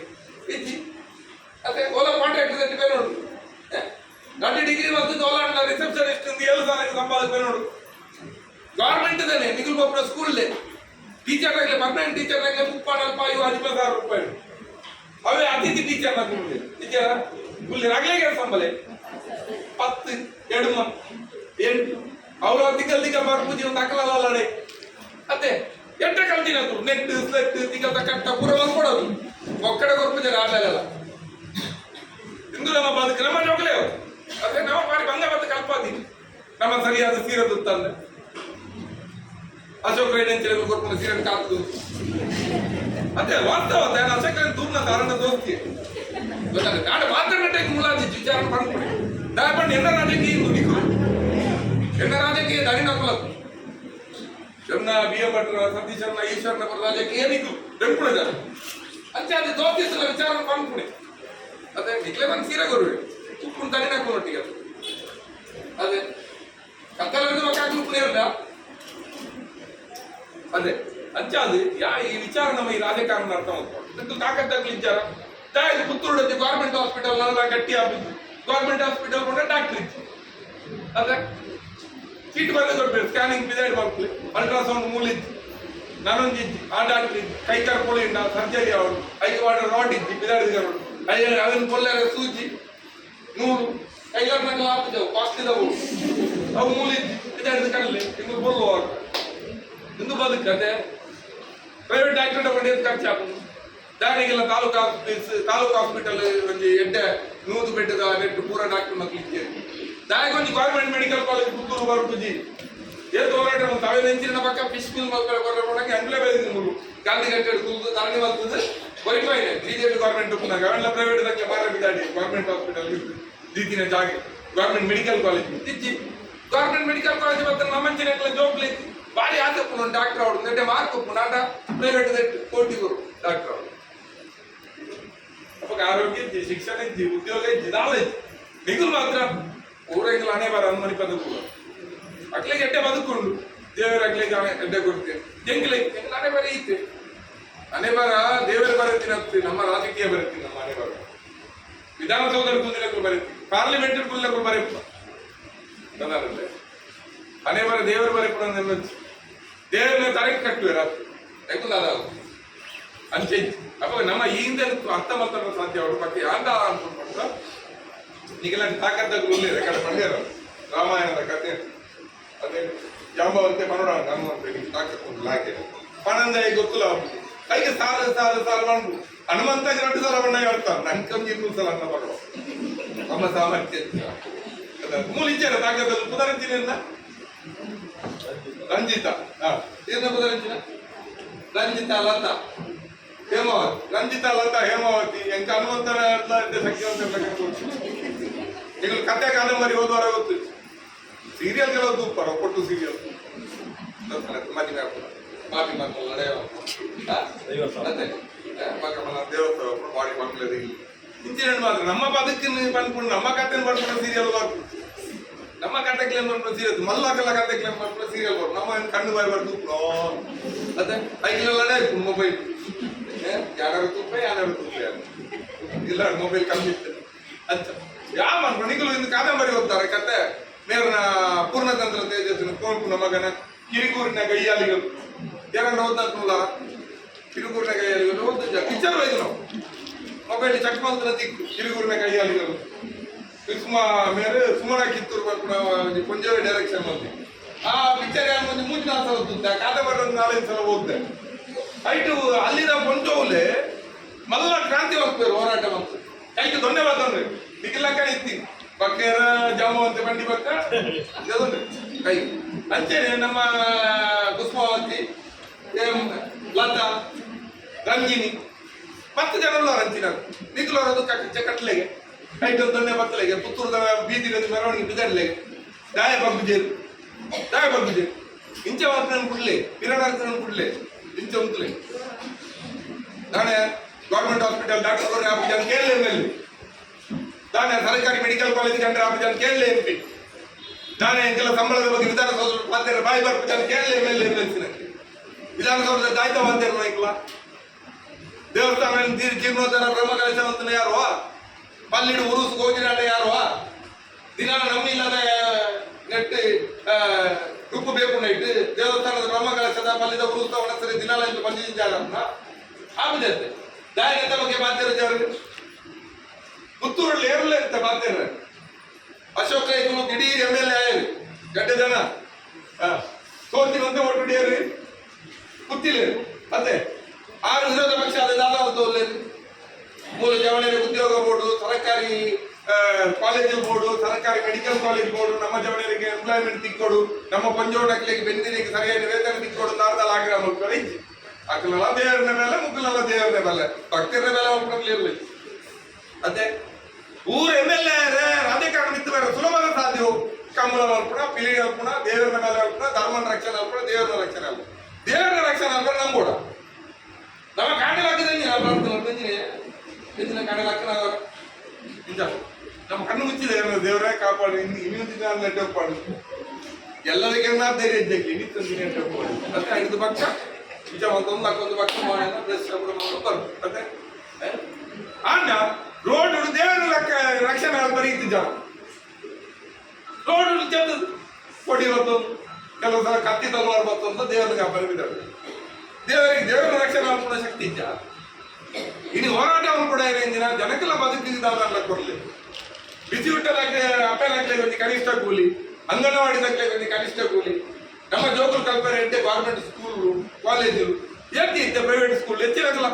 [SPEAKER 1] ಇಜ್ಜಿ. ಅದೇ ಓಲಾ ಕಾಂಟ್ರಾಕ್ಟ್ ಬೇರೆ ನೋಡು ಗಂಟೆ ಡಿಗ್ರಿ ಬಂದು ಓಲಾ ರಿಸೆಪ್ಷನಿಸ್ಟ್ ಏಳು ಸಾವಿರ ಸಂಪಾದಕ ನೋಡು ಗೌರ್ಮೆಂಟ್ ದೇನೆ ನಿಗುಲ್ ಗೊಬ್ಬರ ಸ್ಕೂಲ್ ಟೀಚರ್ ಆಗಲಿ ಪರ್ಮನೆಂಟ್ ಟೀಚರ್ ಆಗಲಿ ಮುಪ್ಪಾಡು ಅಲ್ಪ ಇವು ಹದಿಮೂರು ಸಾವಿರ ರೂಪಾಯಿ ಅವೇ ಅತಿಥಿ ಟೀಚರ್ ಕೂಲಿ ಟೀಚರ್ ಕೂಲಿ ರಗಲೆಗೆ ಸಂಬಲೆ ಪತ್ತು, ಎರಡು ಮ, ಎಂಟು. ಅವರ ದಿಗಲ್ ದಿಗಲ್ ಬರ್ಪೂಜಿ ಒಂದು ಅಕಲಲ್ಲಡೆ ಅದೇ. ಎಂಟ ಕಲ್ತಿನ ನೆಟ್ ಸ್ಲೆಟ್ ದಿಗಲ್ ಕಟ್ಟ ಪೂರ ಒಂದು ಕೊಡೋದು ಒಕ್ಕಡೆ ಗೊರ್ಪುಜರ ಆಮೇಲೆ ಇಂದು ನಮ್ಮ ಬದುಕು. ಕ್ರಮ ಜೋಗಲೇ ಅವ್ರು. ಅದೇ ನಾವು ಮಾಡಿ ಬಂದ ಮತ್ತೆ ಕಲ್ಪಾದೀನಿ ನಮ್ಮ ಸರಿಯಾದ ಸೀರದು ತಂದೆ. ಅಶೋಕ್ ರೈಡಂಚಿನ ಕೊರ್ಪುನ ಸೀರೆ ಕಾತು ಅದೇ ವಾಸ್ತವ ನಾನು ರೈನ್ ದೂರ್ನ ಕಾರಣ ದೋಸ್ತಿ. ಗೊತ್ತಾಗ ನಾಡು ಮಾತಾಡಟ್ಟೆ ಮುಲಾಜಿ ವಿಚಾರ ಮಾಡ್ಕೊಡಿ ದಯಪಂಡು ಎನ್ನ ರಾಜಕೀಯ ನಿಕ್ಕು ಎನ್ನ ರಾಜಕೀಯ ದಾರಿ ಕುಲಕು ಶರ್ಣ ಬಿ ಎ ಭಟ್ರ ಸತೀಶರ್ನ ಈಶ್ವರನ ಬರ ಏನಿದ್ದು ಅಂಚೆ ಅದು ದೋಸ್ತಿಸಲ ವಿಚಾರ ಪಡ್ಕೊಳ್ಳಿ ಅದೇ ನಿಕ್ಲೆ ಬಂದು ಸೀರೆ ಕೊರುವೆ ಉಪ್ಪುನ ತಲೆ ಕೊರೊಟ್ಟಿಗೆ ಅದು. ಕತ್ತಲದ್ದು ಮಕ್ಕಾಗ್ಲು ಪುಣ್ಯ ಅದೇ, ಅಂಚಾದು, ಯಾ ಈ ವಿಚಾರ ನಮ್ಮ ಈ ರಾಜಕಾರಣ ಅರ್ಥ ಮಾಡ್ಕೊಂಡು ತಾಕತ್ತಾಗ್ಲಿ ವಿಚಾರ? ತಾಯಿ ಪುತ್ತೂರು ಗೌರ್ಮೆಂಟ್ ಹಾಸ್ಪಿಟಲ್ ಎಲ್ಲ ಗಟ್ಟಿ ಆಗಿದ್ದು ಗೌರ್ಮೆಂಟ್ ಹಾಸ್ಪಿಟಲ್ ಕೂಡ ಡಾಕ್ಟರ್ ಇತ್ತು ಅದೇ ಚೀಟ್ ಬಂದು ಕೊಡ್ಬೇಕು ಸ್ಕ್ಯಾನಿಂಗ್ ಬಿದೈಡ್ ಮಾಡ್ಕೊಳ್ಳಿ. ಅಲ್ಟ್ರಾಸೌಂಡ್ ಮೂಲಿತ್ತು ನಾನೊಂದು ಇದ್ದು. ಆ ಡಾಕ್ಟರ್ ಇದ್ದು. ಕೈ ಕರ್ಕೊಳ್ಳಿ ಸರ್ಜರಿ ಅವರು ಐದು ವಾಟರ್ ರಾಡ್ ಇದ್ದಿ. ಬಿದಾಡಿದ್ರು ಅಲ್ಲಿ ಅದನ್ನು ಕೊಲ್ಲರ ಸೂಜಿ. ನೂರು. ಕೈಗಾರ ಹಾಕಿದೆವು ಕಾಸ್ಟ್ಲಿದವು ಅವು ಮೂಲಿದ್ದು ಬಿದಾಡಿದ ಕಡಲೆ ಇನ್ನು ಬರುವಾಗ ಇಂದು ಬದುಕದೆ ಪ್ರೈವೇಟ್ ಡಾಕ್ಟರ್ ತಗೊಂಡು ಖರ್ಚು ಹಾಕುದು ದಾರಿಗೆಲ್ಲ ತಾಲೂಕು ಆಫೀಸ್ ತಾಲೂಕು ಹಾಸ್ಪಿಟಲ್ ಒಂದು ಎಡ್ಡೆ ನೂರು ಬೆಟ್ಟದ ನೆಟ್ಟು ಪೂರ ಡಾಕ್ಟರ್ ಮಕ್ಕಳಿಗೆ ಒಂದು ಗೌರ್ಮೆಂಟ್ ಮೆಡಿಕಲ್ ಕಾಲೇಜ್ ಪುತ್ತೂರು ಬರುತ್ತುಜಿ ಏನು ಹೋರಾಟ ಒಂದು ತಾವೇ ನೆಂಚಿನ ಪಕ್ಕ ಫಿಶ್ ಮಕ್ಕಳ ಕೊಡೋಕೆ ಅಂಗ್ಲೇ ಬೆಳೆದಿದ್ದು ಮೂರು. ಗಾಂಧಿ ಕಟ್ಟಡ ಹಿಡಿದು ಧರಣಿ ಬರ್ತದೆ ವೈಫೈ ಬಿಜೆಪಿ ಗೌರ್ಮೆಂಟ್ ಉಪ್ಪನಾಗ ಅವೆಲ್ಲ ಪ್ರೈವೇಟ್ ಇದಕ್ಕೆ ಬಾರ ಬಿದ್ದಾಡಿ ಗೌರ್ಮೆಂಟ್ ಹಾಸ್ಪಿಟಲ್ ದೀತಿನ ಜಾಗ. ಗೌರ್ಮೆಂಟ್ ಮೆಡಿಕಲ್ ಕಾಲೇಜ್ ಇಜ್ಜಿ ಗೌರ್ಮೆಂಟ್ ಮೆಡಿಕಲ್ ಕಾಲೇಜ್ ಮತ್ತೆ ನಮ್ಮಂಚಿನ ಜೋಬ್ಲಿ ಬಾರಿ ಆತಪ್ಪು ಡಾಕ್ಟರ್ ಅವರು. ನೆಟ್ಟೆ ಮಾರ್ಕ್ ನಾಡ ಪ್ರೈವೇಟ್ ಕೋಟಿ ಡಾಕ್ಟರ್ ಅವರು. ಅಪ್ಪ ಆರೋಗ್ಯ ಇಜ್ಜಿ ಶಿಕ್ಷಣ ಇಜ್ಜಿ ಉದ್ಯೋಗ ಇಜ್ಜಿ ನಾಳೆ ಇಜ್ಜಿ ನಿಗುಲ್ ಮಾತ್ರ. ಊರಂಗಿಲ್ಲ ಹಣೆ ಬಾರ ಅನ್ಮನಿ ಪದ ಕೂಡ ಅಕ್ಲಿಗೆ ಎಡ್ಡೆ ಬದುಕೊಂಡು ದೇವರ ಅಕ್ಲಿಗೆ ಎಡ್ಡೆ ಕೊಡ್ತೆ. ಎಂಗ್ಲೆ ಎಂಗ್ಲ ಹಣೆ ಬಾರ ಐತೆ ಹಣೆ ಬಾರ ದೇವರ ಬರತ್ತೀನಿ ಅಂತ ನಮ್ಮ ರಾಜಕೀಯ ಬರತ್ತಿ ನಮ್ಮ ಹಣೆ ಬಾರ. ವಿಧಾನಸೌಧದ ಕುಂದಿಲಕ್ಕೂ ಬರತ್ತಿ. ಪಾರ್ಲಿಮೆಂಟ್ ಕುಂದಿಲಕ್ಕೂ ಬರಪ್ಪ ಅದಾರಲ್ಲೇ ಹಣೆ ಬರ ದೇವರ ಬರ ಕೂಡ ನೆಲ್ಲೊಂಚು ದೇವರನ್ನ ತಲೆ ಕಟ್ಟುವೆ ರಾತ್ರಿ. ಯಾಕಂದ್ರೆ ಅಂಚೆ ಅಪ್ಪ ನಮ್ಮ ಈ ಹಿಂದೆ ಅರ್ಥ ಮಾತಾಡೋ ಸಾಧ್ಯ ಅವ್ರ ಬಗ್ಗೆ ಅಂತ ಅನ್ಕೊಂಡ್ಬಿಟ್ಟು ಈಗೆಲ್ಲ ತಾಕತ್ತಾಗ ಉಳ್ಳಿ ರೆಕಾರ್ಡ್ ಮಾಡಿದ್ರು ರಾಮಾಯಣದ ಕಥೆ ಅದೇ ಜಾಂಬವಂತೆ ಮನೋಡ ತಾಕತ್ ತಾಕತ್ತು ಲಾಕೆ ಪಣಂದ ಗೊತ್ತಿಲ್ಲ ಅವ್ರಿಗೆ. ಕೈಗೆ ಸಾಲ ಸಾಲ ಸಾಲ ಮಾಡು ಹನುಮಂತ ಎರಡು ಸಲ ಬಣ್ಣ ಹೇಳ್ತಾರ ನನ್ ಕಮ್ಮಿ ಇನ್ನೂ ಸಲ ಅನ್ನ ಬರುವ. ನಮ್ಮ ಸಾಮರ್ಥ್ಯ ಮೂಲಿಚಾರ ತಾಕತ್ತಲ್ಲಿ ಪುನರಂಜಿನ ರಂಜಿತ. ಏನ ಪುನರಂಜಿನ ರಂಜಿತ, ಲತಾ. ಹೇಮಾವತಿ. ರಂಜಿತ, ಲತಾ, ಹೇಮಾವತಿ. ಎಂಕ ಹನುಮಂತನ ಸಂಖ್ಯೆ ಈಗ ಕತೆ ಕಾದಂಬರಿ ಓದುವರ ಗೊತ್ತು ಸೀರಿಯಲ್ಗಳು ಪರ ಕೊಟ್ಟು ಸೀರಿಯಲ್ ಮದುವೆ ಆಗ್ಬೋದು ಬಾಬಿ ಮಕ್ಕಳು ದೇವಸ್ಥಾನ. ಬಾಡಿ ಮಾತ್ರ ನಮ್ಮ ಬದುಕಿನ ಬಂದ್ಕೊಂಡು ನಮ್ಮ ಕತೆ ಬರ್ಕೊಂಡು ಸೀರಿಯಲ್ ಬರ್ಬೋದು ನಮ್ಮ ಕಟ್ಟಕ್ಕೆ ಬಂದ್ಕೊಂಡು ಸೀರಿಯಲ್ ಮಲ್ಲಕಲ್ಲ ಕ್ಲೇಮ್ ಮಾಡ್ಕೊಂಡು ಸೀರಿಯಲ್ ಬರ್ಬೋದು ನಮ್ಮ ಕಣ್ಣು ಬಾಯಿ ಬರ್ದು ಅದೇ. ಐಕ್ಲೆಲ್ಲ ಇತ್ತು ಮೊಬೈಲ್ ಯಾರು ತುಪ್ಪ ಯಾರು ತುಪ್ಪ ಇಲ್ಲ ಮೊಬೈಲ್ ಕಮ್ಮಿ ಇರ್ತದೆ ಅಂತ. ಯಾವ ಮಣಿಗಳು ಇಂದು ಕಾದಂಬರಿ ಓದ್ತಾರೆ ಕತೆ. ನೇರನ ಪೂರ್ಣತಂತ್ರ ತೇಜಸ್ಸಿನ ಕೋಲ್ಪುನ ಮಗನ ಕಿರಿಕೂರಿನ ಗೈಯಾಲಿಗಳು. ಯಾರನ್ನ ಓದ್ನಲ್ಲ ಕಿರಿಕೂರಿನ ಗೈಯಾಲಿಗಳು ಓದಿದ್ದ ಪಿಕ್ಚರ್ ಹೋಯ್ತು ನಾವು. ಮೊಬೈಲ್ ಚೆಕ್ ಮಾಡ್ತಾರೆ ದಿಕ್ಕು ಕಿರಿಕೂರಿನ ಗೈಯಾಲಿಗಳು. ಸುಮ ಮೇರೆ, ಸುಮನ ಕಿತ್ತೂರು ಬರ್ಕೊಂಡು ಕೊಂಜವೇ ಡೈರೆಕ್ಷನ್ ಬಂದು ಆ ಪಿಕ್ಚರ್ ಯಾರು ಒಂದು ಮೂರು ಸಲ ಓದ್ತಾ ಕಾದಂಬರಿ ಒಂದು ನಾಲ್ಕು ಸಲ ಓದ್ದೆ. ಐಟು ಅಲ್ಲಿನ ಕೊಂಚೋಲೆ ಮಲ್ಲ ಕ್ರಾಂತಿ ಹೋಗ್ತಾರೆ ಹೋರಾಟ ಬಂತು ಐಟು ಧನ್ಯವಾದ ಅಂದ್ರೆ ಬಕ್ಕೇರ ಅಂತ ಬಂಡಿ ಇದೊಂದು. ಕೈ. ಅಂತೇನೆ ನಮ್ಮ ಕುಸುಮಾವತಿ ಲತಾ, ರಂಜಿನಿ. ಮತ್ತೆ ಜನ ಉಳ್ಳವ್ರು ನಿಗ್ಲೋರದು ಕಟ್ಲೆಗೆ. ಐಟು ದೊಣ್ಣೆ ಬತ್ತಲೆಗೆ ಪುತ್ತೂರದ ಬೀದಿ ಮೆರವಣಿಗೆ ಬಿದಡ್ಲೆಗೆ ದಾಯ ಬಗ್ಗುಜೇರು ದಾಯ ಬಗ್ಗುಜೇರು ಇಂಚ ವಾರ್ತನ ಕುಡ್ಲೆ, ಪಿರಾಡ ಕುಡ್ಲೆ, ಇಂಚ ಉಂತಲೆ. ನಾಳೆ ಗೌರ್ಮೆಂಟ್ ಹಾಸ್ಪಿಟಲ್ ಡಾಕ್ಟರ್ ಕೇಳಲೇ ಮೇಲೆ ನಾಳೆ ಸರ್ಕಾರಿ ಮೆಡಿಕಲ್ ಕಾಲೇಜ್ ಕಂಡ್ರೆ ಆ ಜನ ಕೇಳಲೇ ಇರ್ತೀನಿ ನಾನೇ ಕೆಲವು ಸಂಬಳದ ಬಗ್ಗೆ ವಿಧಾನಸೌಧ ಮಾತಾಡ ಬಾಯಿ ಬರ್ಪು ಜನ ಕೇಳಲೇ ಮೇಲೆ ವಿಧಾನಸೌಧದ ದಾಯ್ತ ಮಾತಾಡ ನಾಯ್ಕಲ್ಲ ದೇವಸ್ಥಾನ ಜೀರ್ಣೋದ್ಧಾರ ಬ್ರಹ್ಮ ಕಲಶವಂತನ ಯಾರು? ಪಲ್ಲಿಡು ಉರುಸು ಯಾರು? ದಿನ ನಮ್ಮಿಲ್ಲದ ನೆಟ್ ರುಪ್ಪು ಬೇಕು ನೈಟ್ ದೇವಸ್ಥಾನದ ಬ್ರಹ್ಮ ಕಲಶದ ಪಲ್ಲಿದ ಉರುಸ್ತ ಒಣಸರಿ ದಿನಾಲ ಎಂದು ಅಂತ ಆಮೇಲೆ ದಾಯಕತೆ ಬಗ್ಗೆ ಮಾತಾಡಿದವರು ಪುತ್ತೂರಲ್ಲಿ ಏರಲ್ಲ ಅಂತ ಮಾತೇನ ಅಶೋಕ, ಇದು ಇಡೀ ಎಂ ಎಲ್ ಎ ಗಡ್ಡೆ ಜನ. ಸೋತಿ ಬಂದು ಹಿಡಿಯರಿ. ಗೊತ್ತಿಲ್ಲ ಮತ್ತೆ ಆರು ವಿರೋಧ ಪಕ್ಷ ಅದು ಒಂದು ಮೂಲ ಜವಳಿಯಲ್ಲಿ ಉದ್ಯೋಗ ಬೋರ್ಡು, ಸರ್ಕಾರಿ ಕಾಲೇಜು ಬೋರ್ಡು, ಸರ್ಕಾರಿ ಮೆಡಿಕಲ್ ಕಾಲೇಜ್ ಬೋರ್ಡು, ನಮ್ಮ ಜವಳಿಯರಿಗೆ ಎಂಪ್ಲಾಯ್ಮೆಂಟ್ ತಿಕ್ಕೊಡು, ನಮ್ಮ ಪಂಜೋಡಕ್ಕೆ ಬೆಂದಿನಿಗೆ ಸರಿಯಾದ ವೇತನ ತಿಕ್ಕೊಡು ನಾರ್ದಲ್ಲಿ ಆಗ್ರಹ ಕಳಿಸಿ ಅಕ್ಕಲೆಲ್ಲ ದೇವರನ್ನ ಮೇಲೆ, ಮುಗ್ಗಲೆಲ್ಲ ದೇವರನ್ನ ಮೇಲೆ. ಭಕ್ತರ ಮೇಲೆ ಒಬ್ಬರಲ್ಲಿ ಅದೇ ಊರ ಎಂ ಎಲ್ ಎ ರಾಜಕಾರಣ ನಿಂತು ಬೇರೆ, ಸುಲಭದ ಸಾಧ್ಯ ಕಮಲ ಅಲ್ಪಣ ಪಿಲಿ ಅಲ್ಪಣ ದೇವರ ಮೇಲೆ ಅಲ್ಪಣ ಧರ್ಮನ ರಕ್ಷಣೆ ಅಲ್ಪಣ ದೇವರ ರಕ್ಷಣೆ ಅಲ್ಪಣ ದೇವರ ರಕ್ಷಣೆ ಅಲ್ಪಣ ನಂಬೋಡ ನಮ್ಮ ಕಾಣಲಾಗಿದೆ ನೀನು ಪ್ರಾರ್ಥನೆ ಬೆಂಜಿನ ಬೆಂಜಿನ ಕಾಣಲಾಕ ನಿಜ. ನಮ್ಮ ಕಣ್ಣು ಮುಚ್ಚಿದೆ ದೇವರೇ ಕಾಪಾಡು, ಇನ್ನು ಇನ್ನೊಂದು ದಿನ ಅಲ್ಲಿ ನೆಟ್ಟೋಪಾಡು ಎಲ್ಲರಿಗೆ ಧೈರ್ಯ ಇದ್ದಕ್ಕೆ ಇನ್ನಿತ್ತು ದಿನ ನೆಟ್ಟೋಪಾಡು ಮತ್ತೆ ಐದು ಪಕ್ಷ. ನಿಜ ಒಂದೊಂದು ಹಾಕೊಂದು ಪಕ್ಷ ಬರು. ಮತ್ತೆ? ಅಣ್ಣ ರೋಡ್ ದೇವರ ಲೆಕ್ಕ, ರಕ್ಷಣೆ ಬರೀತಿ ಜನ. ರೋಡ್ ಕೊಡಿ ಇವತ್ತು ಕೆಲವು ಸಲ ಕತ್ತಿ ತಲವಾರು ಅಂತ ದೇವರಿಗೆ ಬರಬಿದ್ದಾರೆ ದೇವರಿಗೆ ದೇವರ ರಕ್ಷಣೆ ಕೂಡ ಶಕ್ತಿ ಇದ್ದ ಇಡೀ ಹೋರಾಟವನ್ನು ಕೂಡ ಏನೇಂದಿನ ಜನಕ್ಕೆಲ್ಲ ಬದುಕಿದ್ದಾರಲ್ಲ ಕೊಡಲಿ. ಬಿಸಿ ಊಟದಾಗಲೇ ಅಪ್ಪನಾಗಲೇ ಒಂದು ಕನಿಷ್ಠ ಕೂಲಿ ಅಂಗನವಾಡಿದಾಗಲೇ ಒಂದು ಕನಿಷ್ಠ ಕೂಲಿ. ನಮ್ಮ ಜೋಗುಲ್ ಕಲ್ಪನೆ ಅಂತೆ ಗೌರ್ಮೆಂಟ್ ಸ್ಕೂಲ್ ಕಾಲೇಜು ಎತ್ತಿ ಇದ್ದೆ ಪ್ರೈವೇಟ್ ಸ್ಕೂಲ್ ಹೆಚ್ಚಿನಾಗಲ್ಲ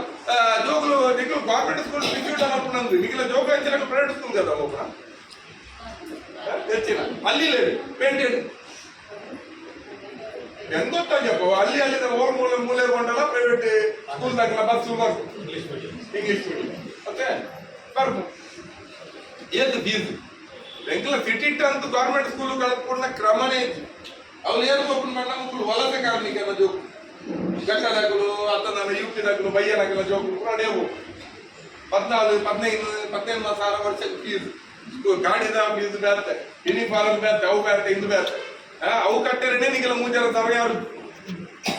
[SPEAKER 1] ಜೋಗುಲು ನಿಗಳು ಗೌರ್ಮೆಂಟ್ ಸ್ಕೂಲ್ ಬಿಸಿ ಊಟ ಮಾಡ್ಕೊಂಡು ನಿಗಲ ಜೋಗ ಹೆಚ್ಚಿನಾಗ ಪ್ರೈವೇಟ್ ಸ್ಕೂಲ್ కదా ಒಬ್ಬ ಹೆಚ್ಚಿನ ಅಲ್ಲಿ ಪೇಂಟೆಡ್ ಹೆಂಗ್ ಗೊತ್ತಾಗ್ಯಪ್ಪ ಅಲ್ಲಿ ಅಲ್ಲಿ ಓರ್ ಮೂಲೆ ಮೂಲೆ ಕೊಂಡಲ್ಲ ಪ್ರೈವೇಟ್ ಸ್ಕೂಲ್ ದಾಗಲ ಬಸ್ ಬರ್ತು
[SPEAKER 2] English medium
[SPEAKER 1] English medium okay ಬರ್ದು ಏದು ಫೀಸ್ ಎಂಕಲ ಸಿಟಿ ಅಂತ ಗೌರ್ಮೆಂಟ್ ಸ್ಕೂಲ್ ಕಳ್ಕೊಂಡ ಕ್ರಮನೇ ಇತ್ತು ಅವ್ರು ಏನು ಓಪನ್ ಮಾಡ ಮಕ್ಕಳು ವಲಸೆ ನಗಲು ಜೋಕು ಗಟ್ಟದಾಗಲು ಅತ್ತ ನನ್ನ ಯು ಪಿ ದಾಗಲು ಬಯ್ಯನಾಗಲ ಜೋಕು ಕೂಡ ಅಡೇವು ಪದ್ನಾಲ್ಕು ಪದಿನೈದು ಹದಿನೈದು ಸಾವಿರ ವರ್ಷ ಫೀಸ್ ಗಾಡಿದ ಫೀಸ್ ಬೇರೆ ಯೂನಿಫಾರ್ಮ್ ಬೇರೆ, ಅವು ಬೇರೆ ಇದು ಬೇರೆ. ಅವು ಕಟ್ಟರೆ ನಿಗೆಲ್ಲ ಮೂಜಾರ ಸಾವಿರ ಯಾರು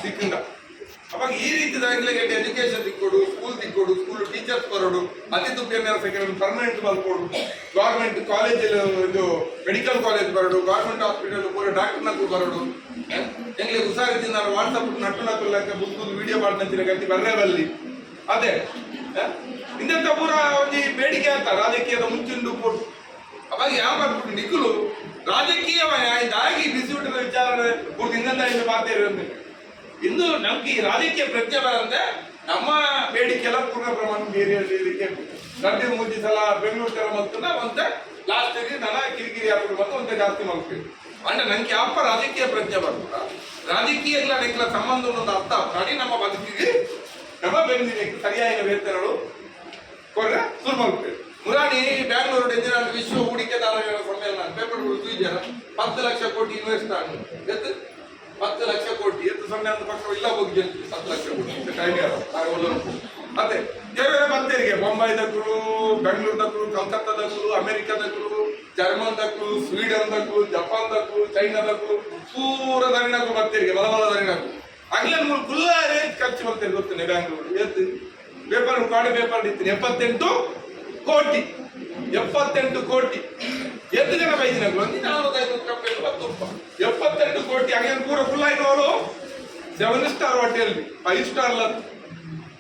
[SPEAKER 1] ಸಿಕ್ಕಿಂದ ಅವಾಗ ಈ ರೀತಿ ದಾಖಲೆಗೆ ಎಜುಕೇಶನ್ ತಿಕ್ಕೊಡು ಸ್ಕೂಲ್ ತಿಕ್ಕೊಡು ಸ್ಕೂಲ್ ಟೀಚರ್ಸ್ ಬರೋಡು, ಅತಿ ಉಪನ್ಯಾಸಕರು ಪರ್ಮನೆಂಟ್ ಮಲ್ಕೊಡು ಗೌರ್ಮೆಂಟ್ ಕಾಲೇಜ್ ಇದು ಮೆಡಿಕಲ್ ಕಾಲೇಜ್ ಬರೋಡು ಗೌರ್ಮೆಂಟ್ ಹಾಸ್ಪಿಟಲ್ ಪೂರ ಡಾಕ್ಟರ್ ನಕ್ಕು ಬರೋಡು. ಹೆಂಗ್ಲಿ ಹುಷಾರಿದ್ದೀನಿ ನಾನು ವಾಟ್ಸಪ್ ನಟ್ಟು ನಕ್ಕು ಲೆಕ್ಕ ಬುಕ್ ವಿಡಿಯೋ ಮಾಡ್ತೀನಿ ಗತಿ ಬರ್ರೆ ಬಲ್ಲಿ ಅದೇ ಇಂದಂತ ಪೂರ ಒಂದು ಬೇಡಿಕೆ ಅಂತ, ರಾಜಕೀಯದ ಮುಂಚಿಂದು ಕೊಟ್ಟು ಅವಾಗ ಯಾವ ನಿಖಲು ರಾಜಕೀಯವಾಗಿ ಬಿಸಿ ಊಟದ ವಿಚಾರ ಪೂರ್ತಿ ಇಂದ ಇನ್ನು ಮಾತೇ ಇನ್ನು ನಮ್ಗೆ ಈ ರಾಜಕೀಯ ಪ್ರಜ್ಞೆ ಬರಂದ್ರೆ ನಮ್ಮ ಬೇಡಿಕೆ ಎಲ್ಲ ಪೂರ್ಣ ಪ್ರಮಾಣ ಬೇರೆ ಬೇಡಿಕೆ ಗಡ್ಡೆ ಮುದ್ದಿ ಸಲ ಬೆಂಗಳೂರು ಸಲ ಮತ್ತನ್ನ ಒಂದ ಲಾಸ್ಟ್ ನನ ಕಿರಿಕಿರಿ ಆಗ್ಬಿಟ್ಟು ಬಂದು ಒಂದೇ ಜಾಸ್ತಿ ಮಾಡ್ತೀವಿ ಅಂದ್ರೆ ನಂಗೆ ಯಾವ ರಾಜಕೀಯ ಪ್ರಜ್ಞೆ ಬರ್ತದ ರಾಜಕೀಯ ಎಲ್ಲ ನಿಕ್ಲ ಸಂಬಂಧ ಒಂದು ಅರ್ಥ ಮಾಡಿ ನಮ್ಮ ಬದುಕಿಗೆ ನಮ್ಮ ಬೆಂದಿನ ಸರಿಯಾದ ವೇತನಗಳು ಕೊಡ್ರೆ ಸುರ್ಮಲ್ಪೇಟೆ ಮುರಾಣಿ, ಬ್ಯಾಂಗ್ಳೂರು ಎಂಜಿನಿಯರ್ ವಿಶ್ವ ಹೂಡಿಕೆದಾರರ ಸಮ್ಮೇಳನ ಪೇಪರ್ ಜನ ಹತ್ತು ಲಕ್ಷ ಕೋಟಿ ಇನ್ವೆಸ್ಟ್ ಆಗಿ ಎತ್ತು? ಹತ್ತು ಲಕ್ಷ ಕೋಟಿ ಎತ್ತು ಸೊನ್ನೆ ಅಂತ ಪಕ್ಷ ಇಲ್ಲ ಹೋಗಿ ಗೆಲ್ತೀವಿ ಹತ್ತು ಲಕ್ಷ ಕೋಟಿ ಟೈಮ್ ದಕ್ಕರು ಕಲ್ಕತ್ತಾ ಮತ್ತೆ ಅಮೆರಿಕ ದಕ್ಕರು ಜರ್ಮನ್ ದಕ್ಕರು ಸ್ವೀಡನ್ ದಕ್ಕರು ಜಪಾನ್ ದಕ್ಕರು ಚೈನಾ ದಕ್ಕರು ಪೂರ ದರಿನಕ್ಕೂ ಬರ್ತೇರಿಗೆ. ಬಲ ಬಲ ದರಿನಕ್ಕೂ ಆಗ್ಲೇ ಮೂರು ರೇಂಜ್ ಖರ್ಚು ಬರ್ತೇನೆ ಗೊತ್ತೇನೆ ಬ್ಯಾಂಗ್ಳೂರು? ಎತ್ತು ಪೇಪರ್ ಕಾಡು ಪೇಪರ್ ಇತ್ತು. ಎಪ್ಪತ್ತೆಂಟು ಕೋಟಿ. ಎಪ್ಪತ್ತೆಂಟು ಕೋಟಿ. ಎಷ್ಟು ಜನ ಬತ್ತಪ್ಪ ಎಪ್ಪತ್ತೆಂಟು ಕೋಟಿ ಹಂಗೇನು ಪೂರ ಫುಲ್ ಆಯ್ತು seven star hotel five star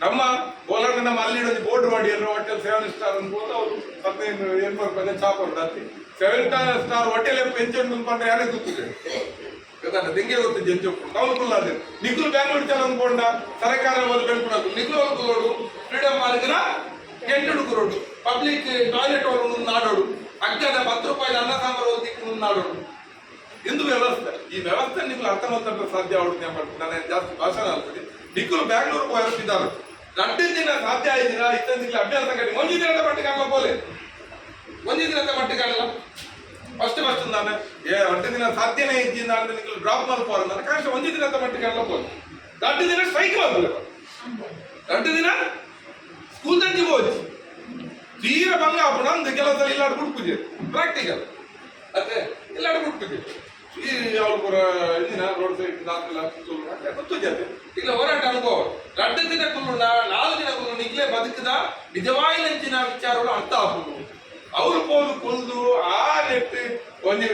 [SPEAKER 1] ನಮ್ಮ ಕೋಲಾರ ನಮ್ಮ ಅಲ್ಲಿ ಬೋರ್ಡ್ ಮಾಡಿ ಎಲ್ಲ ಹೋಟೆಲ್ ಸೆವೆನ್ ಸ್ಟಾರ್ ಅನ್ಬೋದು ಅವರು ಹದಿನೈದು ಎಂಟು ರೂಪಾಯಿ chop seven star star hotel pension ಬಂದ್ರೆ ಯಾರೇ ಗೊತ್ತಿದೆ. ಗೊತ್ತಾನ ತೆಂಗೆ ಗೊತ್ತಿದೆ ಜಂಚು ಅವ್ರು ಫುಲ್ ಅದೇ ನಿಖಿಲ್ ಬ್ಯಾಂಗ್ಳೂರ್ ಚಾಲ ಅನ್ಕೊಂಡ ಸರ್ಕಾರ ಒಂದು ಬೆಳ್ಕೊಡೋದು ನಿಖಿಲ್ ಅನ್ಕೊಳ್ಳೋಡು ಫ್ರೀಡಮ್ ಮಾರ್ಗನ ಎಂಟು ಹುಡುಗರೋಡು ಪಬ್ಲಿಕ್ ಅಗ್ಗದ ಹತ್ತು ರೂಪಾಯಿ ಅನ್ನ ಸಾಂಬಾರು ಓದಿಕ್ಕೆ ನಾಡೋಡು ಎಂದು ವ್ಯವಸ್ಥೆ. ಈ ವ್ಯವಸ್ಥೆ ನಿಮ್ಗೆ ಅರ್ಥ ಮಾಡ್ತಾರೆ ಸಾಧ್ಯ ಆಗುತ್ತೆ ನಾನು ಜಾಸ್ತಿ ಭಾಷಣ ಆಗ್ತದೆ ನಿಖಿಲ್ ಬ್ಯಾಂಗ್ಳೂರ್ ಹೋಗ್ತಿದ್ದಾರೆ ರಡ್ಡು ದಿನ ಸಾಧ್ಯ ಆಯ್ತೀರಾ ದಿನ ಅಭ್ಯಾಸ ಕಟ್ಟಿ. ಒಂದು ದಿನದ ಮಟ್ಟಿಗೆ ಆಗಲ್ಲ ಬೋಲೆ ಒಂದು ದಿನದ ಮಟ್ಟಿಗೆ ಆಗಲ್ಲ ಫಸ್ಟ್ ಫಸ್ಟ್ ನಾನು. ಏ ಒಂದು ದಿನ ಸಾಧ್ಯನೇ ಇದ್ದಿಂದ ಅಂದ್ರೆ ನೀವು ಡ್ರಾಪ್ ಮಾಡ್ಕೋ ನಾನು ಕನಿಷ್ಠ ಒಂದು ದಿನದ ಮಟ್ಟಿಗೆ ಹೋಗಿ ದೊಡ್ಡ ದಿನ ಸ್ಟ್ರೈಕ್ ಬಂದಿಲ್ಲ ದೊಡ್ಡ ದಿನ ಸ್ಕೂಲ್ ಹೋಗಿ. ತೀರ ಭಂಗ ಆಪಣ ಒಂದು ಕೆಲಸದಲ್ಲಿ ಇಲ್ಲಾಡ್ ಬಿಟ್ಪುಜೆ ಪ್ರಾಕ್ಟಿಕಲ್ ಅದೇ ಇಲ್ಲಾಡ್ ಬಿಟ್ಪುಜೆ ಈ ಅವ್ರು ಪೂರ ಇಂದಿನ ರೋಡ್ ಸೈಡ್ ದೊಡ್ಡ ದಿನ ನಾಲ್ಕು ದಿನ ಕುಲ್ಲು ನಿಗ್ಲೇ ಬದುಕದ ನಿಜವಾಗಿ ನಂಚಿನ ವಿಚಾರಗಳು ಅರ್ಥ ಅವರು ಪೋದು ಕೊಂದು ಆ ನೆಟ್ಟು ಒಂದು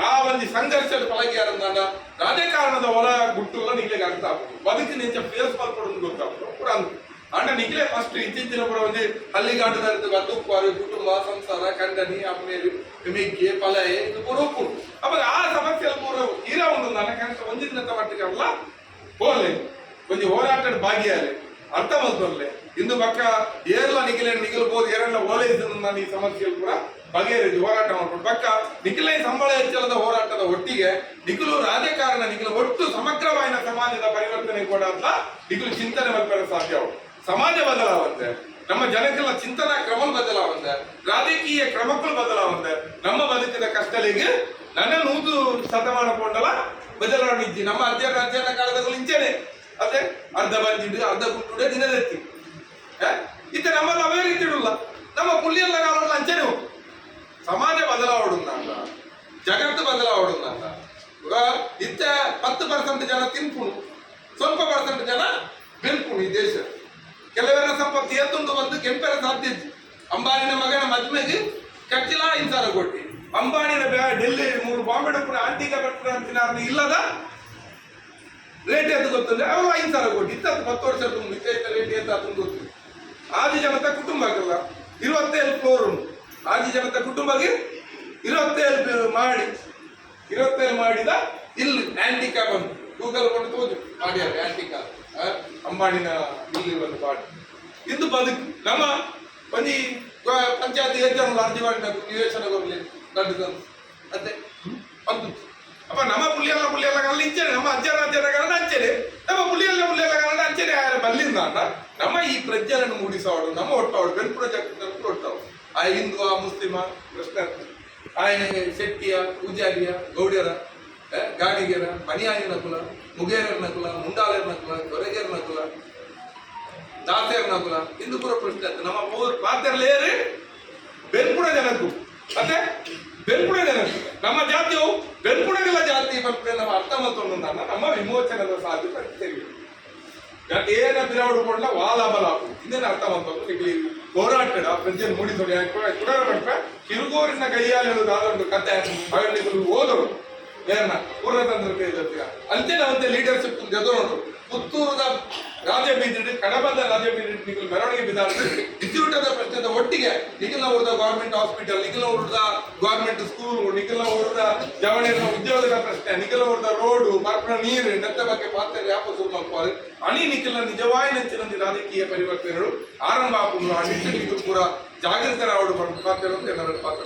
[SPEAKER 1] ಆ ಒಂದು ಸಂಘರ್ಷದ ಪಳಗಿಯಾರಂದಾಂಡ ರಾಜಕಾರಣದ ಹೊಲ ಗುಟ್ಟುಲ್ಲ ನಿಗ್ಲೆಗೆ ಅರ್ಥ ಆಗುದು ಬದುಕು ನಿಂಚ ಫೇಸ್ ಮಾಡ್ಕೊಡೋದು ಗೊತ್ತಾಗುದು ಕೂಡ ಅಂತ ಅಂಡ ನಿಗ್ಲೆ ಫಸ್ಟ್ ಇತ್ತೀಚಿನ ಪುರ ಒಂದು ಹಳ್ಳಿಗಾಡದ ಬದುಕುವಾರು ಕುಟುಂಬ ಸಂಸಾರ ಕಂಡನಿ ಆಮೇಲೆ ಮೆಗ್ಗೆ ಪಲಯೆ ಇದು ಪುರ ಉಪ್ಪುಂಡು ಅವಾಗ ಆ ಸಮಸ್ಯೆ ಪೂರ ಇರ ಒಂದು ನನ್ನ ಕನಿಷ್ಠ ಒಂದು ದಿನದ ಮಟ್ಟಿಗೆ ಅಲ್ಲ ಹೋಲೆ ಒಂದು ಹೋರಾಟದ ಭಾಗಿಯಾಲೆ ಅರ್ಥ ಮಾಡ್ಕೊಳ್ಲೆ ಇಂದು ಪಕ್ಕ ಏರ್ಲ ನಿಖಿಲೆ ನಿಖಲ್ಬೋದು ಏರೆಲ್ಲ ಓಲೈಸಿದ ನಾನು ಈ ಸಮಸ್ಯೆಯಲ್ಲಿ ಕೂಡ ಬಗೆಹರಿಸಿ ಹೋರಾಟ ಮಾಡ್ಕೊಂಡು ಪಕ್ಕ ನಿಖಿಲೆ ಸಂಬಳ ಹೆಚ್ಚಳದ ಹೋರಾಟದ ಒಟ್ಟಿಗೆ ನಿಖಿಲು ರಾಜಕಾರಣ ನಿಖಿಲು ಒಟ್ಟು ಸಮಗ್ರವಾದ ಸಮಾಜದ ಪರಿವರ್ತನೆ ಕೂಡ ಅಂತ ನಿಖಿಲು ಚಿಂತನೆ ಮಾಡ್ತಾರೆ ಸಾಧ್ಯ ಅವು. ಸಮಾಜ ಬದಲಾವಂತೆ ನಮ್ಮ ಜನಕ್ಕೆಲ್ಲ ಚಿಂತನಾ ಕ್ರಮ ಬದಲಾವಂತೆ ರಾಜಕೀಯ ಕ್ರಮಗಳು ಬದಲಾವಂತೆ ನಮ್ಮ ಬದುಕಿನ ಕಷ್ಟಲಿಗೆ ನನ್ನ ನೂತು ಶತಮಾನ ಕೊಂಡಲ ಬದಲಾವಣೆ ನಮ್ಮ ಅಧ್ಯಯನ ಅಧ್ಯಯನ ಕಾಲದಲ್ಲಿ ಇಂಚೆನೆ ಅದೇ ಅರ್ಧ ಬಂದಿದ್ದು, ಅರ್ಧ ಕುಟ್ಟುಡೆ ದಿನದೆತ್ತಿ. ಇತ್ತೆ ನಮ್ಮಲ್ಲಿ ಅವೇ ಇಡಲ್ಲ. ನಮ್ಮ ಪುಳ್ಳಿಯಲ್ಲ ಕಾಲ ಅಂಚೆನೆ ಸಮಾಜ ಬದಲಾವಡುಂದಂತ ಜಗತ್ತು ಬದಲಾವಡುಂದಂತ ಇತ್ತ ಹತ್ತು ಪರ್ಸೆಂಟ್ ಜನ ತಿನ್ಕೊಂಡು ಸ್ವಲ್ಪ ಪರ್ಸೆಂಟ್ ಜನ ಬೆನ್ಪುಣು ಈ ದೇಶ. ಕೆಲವರ ಸಂಪತ್ತು ಏತೊಂದು ಬಂದು ಕೆಂಪೆರ ಸಾಧ್ಯ. ಅಂಬಾನಿನ ಮಗನ ಮದ್ಮೆಗೆ ಕಚ್ಚಿಲ ಇಂಸಾರ ಕೊಟ್ಟಿ. ಅಂಬಾನಿನ ಡೆಲ್ಲಿ ಮೂರು ಬಾಂಬೆ ಡಪ್ಪುರ ಆಂಟಿಕ ಅಂತ ಅಂತಿನ ಇಲ್ಲದ ರೇಟ್ ಎದ್ದು ಗೊತ್ತಿಲ್ಲ ಅವ ಐದು ಸಾವಿರ ಕೊಟ್ಟು. ಇತ್ತತ್ತು ಹತ್ತು ವರ್ಷ ತುಂಬ ಇತ್ತ ರೇಟ್ ಎತ್ತ ಅದನ್ನು ಗೊತ್ತು ಆದಿ ಜನತ ಕುಟುಂಬಕ್ಕಲ್ಲ ಇರುವತ್ತೇಳು ಫ್ಲೋರ್ ಆದಿ ಜನತ ಕುಟುಂಬಕ್ಕೆ ಇರುವತ್ತೇಳು ಮಾಡಿ, ಇರುವತ್ತೇಳು ಮಾಡಿದ ಇಲ್ಲಿ ಆಂಟಿಕಾ ಬಂತು. ಗೂಗಲ್ ಕೊಂಡು ತೋಜು. ಮಾಡ್ಯಾರ ಆಂಟಿಕಾ ಆ, ಅಂಬಾನಿನ ಇಲ್ಲಿ ಒಂದು ಪಾಠ ಇಂದು ಬದುಕು ನಮ್ಮ ಬನ್ನಿ ಪಂಚಾಯತ್ ಏಜನ ಅರ್ಜಿ ನಿವೇಶನ ಬರಲಿ ದೊಡ್ಡದು ಅದೇ ಒಂದು ಅಪ್ಪ ನಮ್ಮ ಪುಳ್ಳಿಯಲ್ಲ ಪುಳ್ಳಿಯಲ್ಲ ಕಾರಣ ಇಂಚೆನೆ ನಮ್ಮ ಅಜ್ಜನ ಅಜ್ಜನ ಕಾರಣ ಅಂಚೆನೆ. ನಮ್ಮ ಪುಳ್ಳಿಯಲ್ಲ ಪುಳ್ಳಿಯಲ್ಲ ಕಾರಣ ಅಂಚೆನೆ ಯಾರು ಬಲ್ಲಿಂದ ನಮ್ಮ ಈ ಪ್ರಜ್ಞೆಯನ್ನು ಮೂಡಿಸೋಡು ನಮ್ಮ ಒಟ್ಟವಳು ಬೆನ್ ಪ್ರಾಜೆಕ್ಟ್ ಒಟ್ಟವು ಆ ಹಿಂದೂ ಆ ಮುಸ್ಲಿಮ ಪ್ರಶ್ನೆ ಆ ಶೆಟ್ಟಿಯ ಪೂಜಾರಿಯ ಗೌಡ್ಯರ ಗಾಡಿಗೆರ ಮನಿಯಾಗಿನ ಕುಲ. ಮುಗೇರನ ಕುಲ ಮುಂಡಾಲೇರ್ ಕುಲ, ಕೊರಗೇರನ ಕುಲ ದಾತೇರ್ ಕುಲ ಇಂದು ಪೂರ ಪ್ರಶ್ನೆ ಆಯ್ತು ನಮ್ಮ ಪೂರ್ ಪಾತ್ರಲೇರಿ ಬೆನ್ಪುಣ ಮತ್ತೆ ಬೆನ್ಪುಣ ಜನಕ್ಕೂ ನಮ್ಮ ಜಾತಿಯು ಬೆನ್ಪುಣಗಳ ಜಾತಿ ಬಗ್ಗೆ ನಾವು ಅರ್ಥ ಮಾಡ್ಕೊಂಡು ನಮ್ಮ ವಿಮೋಚನದ ಸಾಧ್ಯತೆ ಯಾಕೆ ಏನ ಬಿರಾವಡು ಕೊಡ್ಲ? ವಾಲ ಬಲ ಇದನ್ನ ಅರ್ಥ ಮಾಡ್ಕೊಂಡು ಇಲ್ಲಿ ಹೋರಾಟದ ಮೂಡಿಸೋಡಿ ಮೂಡಿಸೋದು ಕಿರುಗೋರಿನ ಪಟ್ಟ ಕಿರುಗೂರಿನ ಕೈಯಲ್ಲಿ ಹೇಳುವುದಾದೊಂದು ಕತೆ ಅವರಿಗೆ ಓದೋರು ಏನ ಪೂರ್ಣತಂತ್ರ ಜೊತೆಗ. ಅಂತೆ ನಾವಂತೆ ಲೀಡರ್ಶಿಪ್ ಗೆದೋರು ಪುತ್ತೂರದ ರಾಜ ಬೀದಿ ಕಡಬದ ರಾಜ ಬೀದಿ ನಿಖಿಲ್ ಮೆರವಣಿಗೆ ಬಿದ್ದಾರ ಇನ್ಸ್ಟಿಟ್ಯೂಟದ ಪ್ರಶ್ನೆದ ಒಟ್ಟಿಗೆ ನಿಖಿಲ್ ಊರದ ಗೌರ್ಮೆಂಟ್ ಹಾಸ್ಪಿಟಲ್ ನಿಖಿಲ್ ಊರದ ಗೌರ್ಮೆಂಟ್ ಸ್ಕೂಲ್ ನಿಖಿಲ್ ಊರದ ಜವಳಿನ ಉದ್ಯೋಗದ ಪ್ರಶ್ನೆ ನಿಖಿಲ್ ಊರದ ರೋಡು ಮರ್ಪಣ ನೀರು, ನೆತ್ತ ಬಗ್ಗೆ ಪಾತ್ರ ಮಾಡ್ಕೋರು ಅಣಿ ನಿಖಿಲ್ ನಿಜವಾಯಿ ನೆಚ್ಚಿನ ರಾಜಕೀಯ ಪರಿವರ್ತನೆಗಳು ಆರಂಭ ಆಗುವುದು ಆ ನಿಟ್ಟಿನಲ್ಲಿ ಪೂರ ಜಾಗೃತರಾವಡು ಪಾತ್ರ ಅಂತ ಪಾತ್ರ